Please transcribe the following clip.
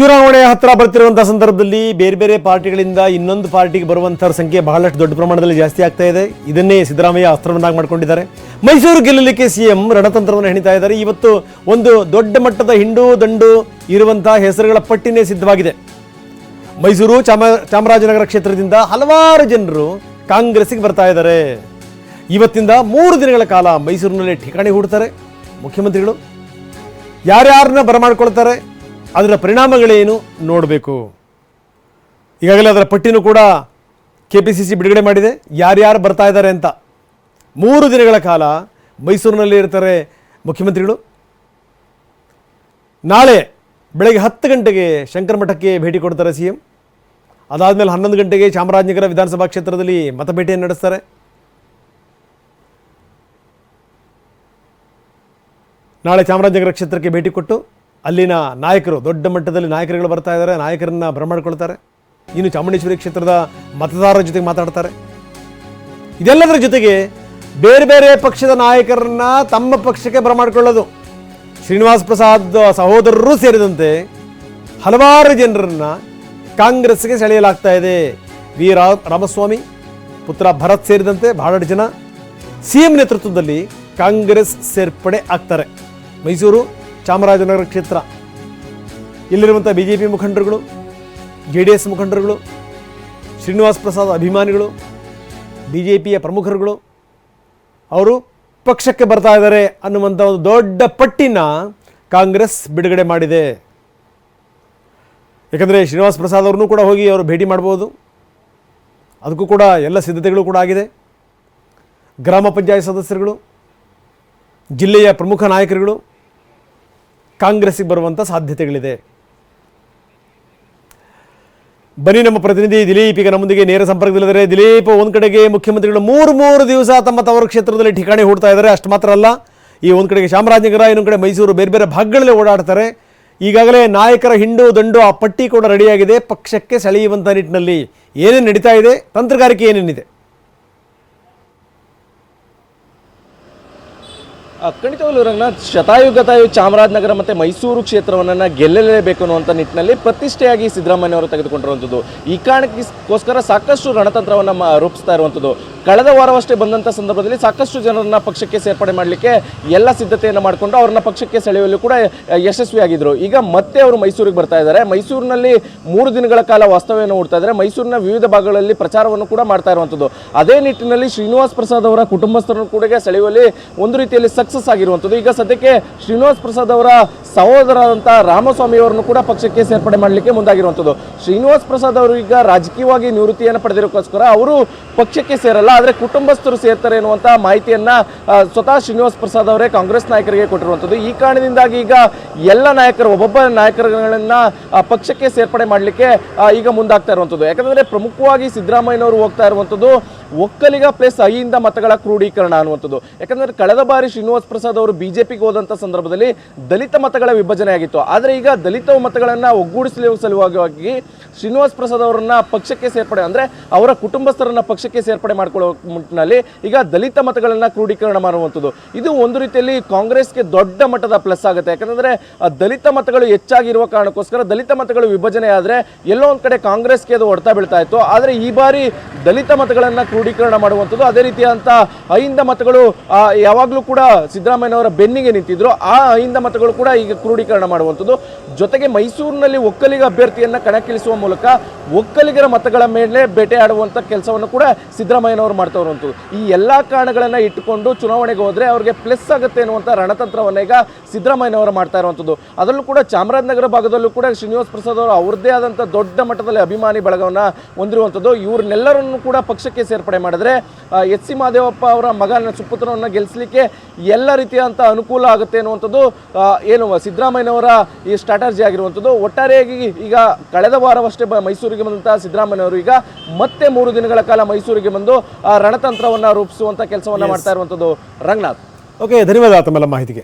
ಚುನಾವಣೆ ಹತ್ತಿರ ಬರ್ತಿರುವಂತಹ ಸಂದರ್ಭದಲ್ಲಿ ಬೇರೆ ಬೇರೆ ಪಾರ್ಟಿಗಳಿಂದ ಇನ್ನೊಂದು ಪಾರ್ಟಿಗೆ ಬರುವಂತಹ ಸಂಖ್ಯೆ ಬಹಳಷ್ಟು ದೊಡ್ಡ ಪ್ರಮಾಣದಲ್ಲಿ ಜಾಸ್ತಿ ಆಗ್ತಾ ಇದೆ. ಇದನ್ನೇ ಸಿದ್ದರಾಮಯ್ಯ ಅಸ್ತ್ರವನ್ನಾಗಿ ಮಾಡ್ಕೊಂಡಿದ್ದಾರೆ. ಮೈಸೂರು ಗೆಲ್ಲಲಿಕ್ಕೆ ಸಿಎಂ ರಣತಂತ್ರವನ್ನು ಹೆಣಿತಾ ಇದ್ದಾರೆ. ಇವತ್ತು ಒಂದು ದೊಡ್ಡ ಮಟ್ಟದ ಹಿಂಡು ದಂಡು ಇರುವಂತಹ ಹೆಸರುಗಳ ಪಟ್ಟಿನೇ ಸಿದ್ಧವಾಗಿದೆ. ಮೈಸೂರು ಚಾಮ, ಚಾಮರಾಜನಗರ ಕ್ಷೇತ್ರದಿಂದ ಹಲವಾರು ಜನರು ಕಾಂಗ್ರೆಸ್ಗೆ ಬರ್ತಾ ಇದ್ದಾರೆ. ಇವತ್ತಿಂದ ಮೂರು ದಿನಗಳ ಕಾಲ ಮೈಸೂರಿನಲ್ಲಿ ಠಿಕಾಣಿ ಹೂಡ್ತಾರೆ ಮುಖ್ಯಮಂತ್ರಿಗಳು. ಯಾರ್ಯಾರನ್ನ ಬರಮಾಡ್ಕೊಳ್ತಾರೆ? ಅದರ ಪರಿಣಾಮಗಳೇನು ನೋಡಬೇಕು? ಈಗಾಗಲೇ ಅದರ ಪಟ್ಟಿನೂ ಕೂಡ ಕೆ ಪಿ ಸಿ ಸಿ ಬಿಡುಗಡೆ ಮಾಡಿದೆ. ಯಾರ್ಯಾರು ಬರ್ತಾ ಇದ್ದಾರೆ ಅಂತ. ಮೂರು ದಿನಗಳ ಕಾಲ ಮೈಸೂರಿನಲ್ಲಿ ಇರ್ತಾರೆ ಮುಖ್ಯಮಂತ್ರಿಗಳು. ನಾಳೆ ಬೆಳಗ್ಗೆ ಹತ್ತು ಗಂಟೆಗೆ ಶಂಕರ ಮಠಕ್ಕೆ ಭೇಟಿ ಕೊಡ್ತಾರೆ ಸಿ ಎಂ. ಅದಾದಮೇಲೆ ಹನ್ನೊಂದು ಗಂಟೆಗೆ ಚಾಮರಾಜನಗರ ವಿಧಾನಸಭಾ ಕ್ಷೇತ್ರದಲ್ಲಿ ಮತಭೇಟಿಯನ್ನು ನಡೆಸ್ತಾರೆ. ನಾಳೆ ಚಾಮರಾಜನಗರ ಕ್ಷೇತ್ರಕ್ಕೆ ಭೇಟಿ ಕೊಟ್ಟು ಅಲ್ಲಿನ ನಾಯಕರು, ದೊಡ್ಡ ಮಟ್ಟದಲ್ಲಿ ನಾಯಕರುಗಳು ಬರ್ತಾ ಇದ್ದಾರೆ, ನಾಯಕರನ್ನ ಬರಮಾಡ್ಕೊಳ್ತಾರೆ ಇನ್ನು ಚಾಮುಂಡೇಶ್ವರಿ ಕ್ಷೇತ್ರದ ಮತದಾರರ ಜೊತೆಗೆ ಮಾತಾಡ್ತಾರೆ. ಇದೆಲ್ಲದರ ಜೊತೆಗೆ ಬೇರೆ ಬೇರೆ ಪಕ್ಷದ ನಾಯಕರನ್ನ ತಮ್ಮ ಪಕ್ಷಕ್ಕೆ ಬರಮಾಡ್ಕೊಳ್ಳೋದು ಶ್ರೀನಿವಾಸ್ ಪ್ರಸಾದ್ ಸಹೋದರರು ಸೇರಿದಂತೆ ಹಲವಾರು ಜನರನ್ನ ಕಾಂಗ್ರೆಸ್ಗೆ ಸೆಳೆಯಲಾಗ್ತಾ ಇದೆ. ವಿ ರಾಮಸ್ವಾಮಿ, ಪುತ್ರ ಭರತ್ ಸೇರಿದಂತೆ ಬಹಳಷ್ಟು ಜನ ಸಿಎಂ ನೇತೃತ್ವದಲ್ಲಿ ಕಾಂಗ್ರೆಸ್ ಸೇರ್ಪಡೆ ಆಗ್ತಾರೆ. ಮೈಸೂರು ಚಾಮರಾಜನಗರ ಕ್ಷೇತ್ರ. ಇಲ್ಲಿರುವಂಥ ಬಿ ಜೆ ಪಿ ಮುಖಂಡರುಗಳು ಜೆ ಡಿ ಎಸ್ ಮುಖಂಡರುಗಳು, ಶ್ರೀನಿವಾಸ್ ಪ್ರಸಾದ್ ಅಭಿಮಾನಿಗಳು ಬಿ ಜೆ ಪಿಯ ಪ್ರಮುಖರುಗಳು, ಅವರು ಪಕ್ಷಕ್ಕೆ ಬರ್ತಾ ಇದ್ದಾರೆ ಅನ್ನುವಂಥ ಒಂದು ದೊಡ್ಡ ಪಟ್ಟಿನ ಕಾಂಗ್ರೆಸ್ ಬಿಡುಗಡೆ ಮಾಡಿದೆ. ಯಾಕಂದರೆ ಶ್ರೀನಿವಾಸ್ ಪ್ರಸಾದ್ ಅವ್ರನ್ನೂ ಕೂಡ ಹೋಗಿ ಅವರು ಭೇಟಿ ಮಾಡ್ಬೋದು. ಅದಕ್ಕೂ ಕೂಡ ಎಲ್ಲ ಸಿದ್ಧತೆಗಳು ಕೂಡ ಆಗಿದೆ. ಗ್ರಾಮ ಪಂಚಾಯತ್ ಸದಸ್ಯರುಗಳು, ಜಿಲ್ಲೆಯ ಪ್ರಮುಖ ನಾಯಕರುಗಳು ಕಾಂಗ್ರೆಸ್ಸಿಗೆ ಬರುವಂಥ ಸಾಧ್ಯತೆಗಳಿದೆ. ಬನ್ನಿ ನಮ್ಮ ಪ್ರತಿನಿಧಿ ದಿಲೀಪ್ ಈಗ ನಮ್ಮೊಂದಿಗೆ ನೇರ ಸಂಪರ್ಕದಲ್ಲಿದ್ದಾರೆ. ದಿಲೀಪ್, ಒಂದು ಕಡೆಗೆ ಮುಖ್ಯಮಂತ್ರಿಗಳು ಮೂರು ಮೂರು ದಿವಸ ತಮ್ಮ ತವರು ಕ್ಷೇತ್ರದಲ್ಲಿ ಠಿಕಾಣಿ ಹೂಡ್ತಾ ಇದ್ದಾರೆ. ಅಷ್ಟು ಮಾತ್ರ ಅಲ್ಲ, ಈ ಒಂದು ಕಡೆಗೆ ಚಾಮರಾಜನಗರ, ಇನ್ನೊಂದು ಕಡೆ ಮೈಸೂರು, ಬೇರೆ ಬೇರೆ ಭಾಗಗಳಲ್ಲಿ ಓಡಾಡ್ತಾರೆ. ಈಗಾಗಲೇ ನಾಯಕರ ಹಿಂಡು ದಂಡು ಆ ಪಟ್ಟಿ ಕೂಡ ರೆಡಿಯಾಗಿದೆ ಪಕ್ಷಕ್ಕೆ ಸೆಳೆಯುವಂಥ ನಿಟ್ಟಿನಲ್ಲಿ ಏನೇನು ನಡೀತಾ ಇದೆ, ತಂತ್ರಗಾರಿಕೆ ಏನೇನಿದೆ? ಖಂಡಿತವಾಗ್ಲೂ ರಂಗನಾಥ್, ಶತಾಯುಗತಾಯು ಚಾಮರಾಜನಗರ ಮತ್ತು ಮೈಸೂರು ಕ್ಷೇತ್ರವನ್ನು ಗೆಲ್ಲಲೇಬೇಕು ಅನ್ನುವಂಥ ನಿಟ್ಟಿನಲ್ಲಿ ಪ್ರತಿಷ್ಠೆಯಾಗಿ ಸಿದ್ದರಾಮಯ್ಯ ಅವರು ತೆಗೆದುಕೊಂಡಿರುವಂಥದ್ದು. ಈ ಕಾರಣಕ್ಕೋಸ್ಕರ ಸಾಕಷ್ಟು ರಣತಂತ್ರವನ್ನು ರೂಪಿಸ್ತಾ ಇರುವಂಥದ್ದು. ಕಳೆದ ವಾರವಷ್ಟೇ ಬಂದಂಥ ಸಂದರ್ಭದಲ್ಲಿ ಸಾಕಷ್ಟು ಜನರನ್ನ ಪಕ್ಷಕ್ಕೆ ಸೇರ್ಪಡೆ ಮಾಡಲಿಕ್ಕೆ ಎಲ್ಲ ಸಿದ್ಧತೆಯನ್ನು ಮಾಡಿಕೊಂಡು ಅವ್ರನ್ನ ಪಕ್ಷಕ್ಕೆ ಸೆಳೆಯುವಲ್ಲಿ ಕೂಡ ಯಶಸ್ವಿಯಾಗಿದ್ದರು ಈಗ ಮತ್ತೆ ಅವರು ಮೈಸೂರಿಗೆ ಬರ್ತಾ ಇದ್ದಾರೆ. ಮೈಸೂರಿನಲ್ಲಿ ಮೂರು ದಿನಗಳ ಕಾಲ ವಾಸ್ತವ್ಯವನ್ನು ಹೂಡ್ತಾ ಇದ್ದಾರೆ. ಮೈಸೂರಿನ ವಿವಿಧ ಭಾಗಗಳಲ್ಲಿ ಪ್ರಚಾರವನ್ನು ಕೂಡ ಮಾಡ್ತಾ ಇರುವಂಥದ್ದು. ಅದೇ ನಿಟ್ಟಿನಲ್ಲಿ ಶ್ರೀನಿವಾಸ್ ಪ್ರಸಾದ್ ಅವರ ಕುಟುಂಬಸ್ಥರನ್ನು ಕೂಡ ಸೆಳೆಯುವಲ್ಲಿ ಒಂದು ರೀತಿಯಲ್ಲಿ ಸಕ್ಸಸ್ ಆಗಿರುವಂಥದ್ದು. ಈಗ ಸದ್ಯಕ್ಕೆ ಶ್ರೀನಿವಾಸ್ ಪ್ರಸಾದ್ ಅವರ ಸಹೋದರಾದಂಥ ರಾಮಸ್ವಾಮಿ ಅವರನ್ನು ಕೂಡ ಪಕ್ಷಕ್ಕೆ ಸೇರ್ಪಡೆ ಮಾಡಲಿಕ್ಕೆ ಮುಂದಾಗಿರುವಂಥದ್ದು. ಶ್ರೀನಿವಾಸ್ ಪ್ರಸಾದ್ ಅವರು ಈಗ ರಾಜಕೀಯವಾಗಿ ನಿವೃತ್ತಿಯನ್ನು ಪಡೆದಿರೋಕ್ಕೋಸ್ಕರ ಅವರು ಪಕ್ಷಕ್ಕೆ ಸೇರಲ್ಲ, ಆದರೆ ಕುಟುಂಬಸ್ಥರು ಸೇರ್ತಾರೆ ಎನ್ನುವಂಥ ಮಾಹಿತಿಯನ್ನು ಸ್ವತಃ ಶ್ರೀನಿವಾಸ್ ಪ್ರಸಾದ್ ಅವರೇ ಕಾಂಗ್ರೆಸ್ ನಾಯಕರಿಗೆ ಕೊಟ್ಟಿರುವಂಥದ್ದು. ಈ ಕಾರಣದಿಂದಾಗಿ ಈಗ ಎಲ್ಲ ನಾಯಕರು, ಒಬ್ಬೊಬ್ಬ ನಾಯಕರುಗಳನ್ನು ಪಕ್ಷಕ್ಕೆ ಸೇರ್ಪಡೆ ಮಾಡಲಿಕ್ಕೆ ಈಗ ಮುಂದಾಗ್ತಾ ಇರುವಂಥದ್ದು. ಯಾಕಂದರೆ ಪ್ರಮುಖವಾಗಿ ಸಿದ್ದರಾಮಯ್ಯನವರು ಹೋಗ್ತಾ ಇರುವಂಥದ್ದು ಒಕ್ಕಲಿಗ ಪ್ಲಸ್ ಐಯಿಂದ ಮತಗಳ ಕ್ರೋಢೀಕರಣ ಅನ್ನುವಂಥದ್ದು. ಯಾಕಂದ್ರೆ ಕಳೆದ ಬಾರಿ ಶ್ರೀನಿವಾಸ್ ಪ್ರಸಾದ್ ಅವರು ಬಿಜೆಪಿಗೆ ಹೋದಂಥ ಸಂದರ್ಭದಲ್ಲಿ ದಲಿತ ಮತಗಳ ವಿಭಜನೆ ಆಗಿತ್ತು. ಆದರೆ ಈಗ ದಲಿತ ಮತಗಳನ್ನ ಒಗ್ಗೂಡಿಸಲು ಸಲುವಾಗಿ ಶ್ರೀನಿವಾಸ್ ಪ್ರಸಾದ್ ಅವರನ್ನ ಪಕ್ಷಕ್ಕೆ ಸೇರ್ಪಡೆ, ಅಂದ್ರೆ ಅವರ ಕುಟುಂಬಸ್ಥರನ್ನ ಪಕ್ಷಕ್ಕೆ ಸೇರ್ಪಡೆ ಮಾಡ್ಕೊಳ್ಳೋ ಮುಟ್ಟಿನಲ್ಲಿ ಈಗ ದಲಿತ ಮತಗಳನ್ನ ಕ್ರೋಢೀಕರಣ ಮಾಡುವಂಥದ್ದು. ಇದು ಒಂದು ರೀತಿಯಲ್ಲಿ ಕಾಂಗ್ರೆಸ್ಗೆ ದೊಡ್ಡ ಮಟ್ಟದ ಪ್ಲಸ್ ಆಗುತ್ತೆ. ಯಾಕಂದ್ರೆ ದಲಿತ ಮತಗಳು ಹೆಚ್ಚಾಗಿರುವ ಕಾರಣಕ್ಕೋಸ್ಕರ ದಲಿತ ಮತಗಳು ವಿಭಜನೆ ಆದರೆ ಎಲ್ಲೋ ಒಂದು ಕಡೆ ಕಾಂಗ್ರೆಸ್ಗೆ ಅದು ಹೊಡ್ತಾ ಬೀಳ್ತಾ ಇತ್ತು. ಆದರೆ ಈ ಬಾರಿ ದಲಿತ ಮತಗಳನ್ನ ಕ್ರೋಢೀಕರಣ ಮಾಡುವಂಥದ್ದು. ಅದೇ ರೀತಿಯಾದಂಥ ಅಹಿಂದ ಮತಗಳು ಯಾವಾಗಲೂ ಕೂಡ ಸಿದ್ದರಾಮಯ್ಯನವರ ಬೆನ್ನಿಗೆ ನಿಂತಿದ್ರು. ಆ ಅಹಿಂದ ಮತಗಳು ಕೂಡ ಈಗ ಕ್ರೋಢೀಕರಣ ಮಾಡುವಂಥದ್ದು. ಜೊತೆಗೆ ಮೈಸೂರಿನಲ್ಲಿ ಒಕ್ಕಲಿಗ ಅಭ್ಯರ್ಥಿಯನ್ನು ಕಣಕ್ಕಿಳಿಸುವ ಮೂಲಕ ಒಕ್ಕಲಿಗರ ಮತಗಳ ಮೇಲೆ ಬೇಟೆಯಾಡುವಂಥ ಕೆಲಸವನ್ನು ಕೂಡ ಸಿದ್ದರಾಮಯ್ಯನವರು ಮಾಡ್ತಾ ಇರುವಂಥದ್ದು ಈ ಎಲ್ಲ ಕಾರಣಗಳನ್ನು ಇಟ್ಟುಕೊಂಡು ಚುನಾವಣೆಗೆ ಹೋದರೆ ಅವರಿಗೆ ಪ್ಲಸ್ ಆಗುತ್ತೆ ಅನ್ನುವಂಥ ರಣತಂತ್ರವನ್ನು ಈಗ ಸಿದ್ದರಾಮಯ್ಯನವರು ಮಾಡ್ತಾ ಇರುವಂಥದ್ದು. ಅದರಲ್ಲೂ ಕೂಡ ಚಾಮರಾಜನಗರ ಭಾಗದಲ್ಲೂ ಕೂಡ ಶ್ರೀನಿವಾಸ ಪ್ರಸಾದ್ ಅವರು ಅವರದೇ ಆದಂಥ ದೊಡ್ಡ ಮಟ್ಟದಲ್ಲಿ ಅಭಿಮಾನಿ ಬಳಗವನ್ನು ಹೊಂದಿರುವಂಥದ್ದು. ಇವ್ರನ್ನೆಲ್ಲರನ್ನು ಕೂಡ ಪಕ್ಷಕ್ಕೆ ಸೇರ್ಪಡೆ ಮಾಡಿದ್ರೆ ಎಚ್ ಸಿ ಮಹದೇವಪ್ಪ ಅವರ ಮಗನ ಸುಪುತ್ರವನ್ನು ಗೆಲ್ಲಿಸಲಿಕ್ಕೆ ಎಲ್ಲ ರೀತಿಯಾದಂಥ ಅನುಕೂಲ ಆಗುತ್ತೆ ಅನ್ನುವಂಥದ್ದು ಏನು ಸಿದ್ದರಾಮಯ್ಯನವರ ಈ ಸ್ಟ್ರಾಟಜಿ ಆಗಿರುವಂಥದ್ದು. ಒಟ್ಟಾರೆಯಾಗಿ ಈಗ ಕಳೆದ ವಾರವಷ್ಟೇ ಮೈಸೂರಿಗೆ ಬಂದಂಥ ಸಿದ್ದರಾಮಯ್ಯನವರು ಈಗ ಮತ್ತೆ ಮೂರು ದಿನಗಳ ಕಾಲ ಮೈಸೂರಿಗೆ ಬಂದು ರಣತಂತ್ರವನ್ನು ರಣತಂತ್ರವನ್ನ ರೂಪಿಸುವಂಥ ಕೆಲಸವನ್ನು ಮಾಡ್ತಾ ಇರುವಂಥದ್ದು. ರಂಗನಾಥ್. ಓಕೆ ಧನ್ಯವಾದ ತಮ್ಮೆಲ್ಲ ಮಾಹಿತಿಗೆ.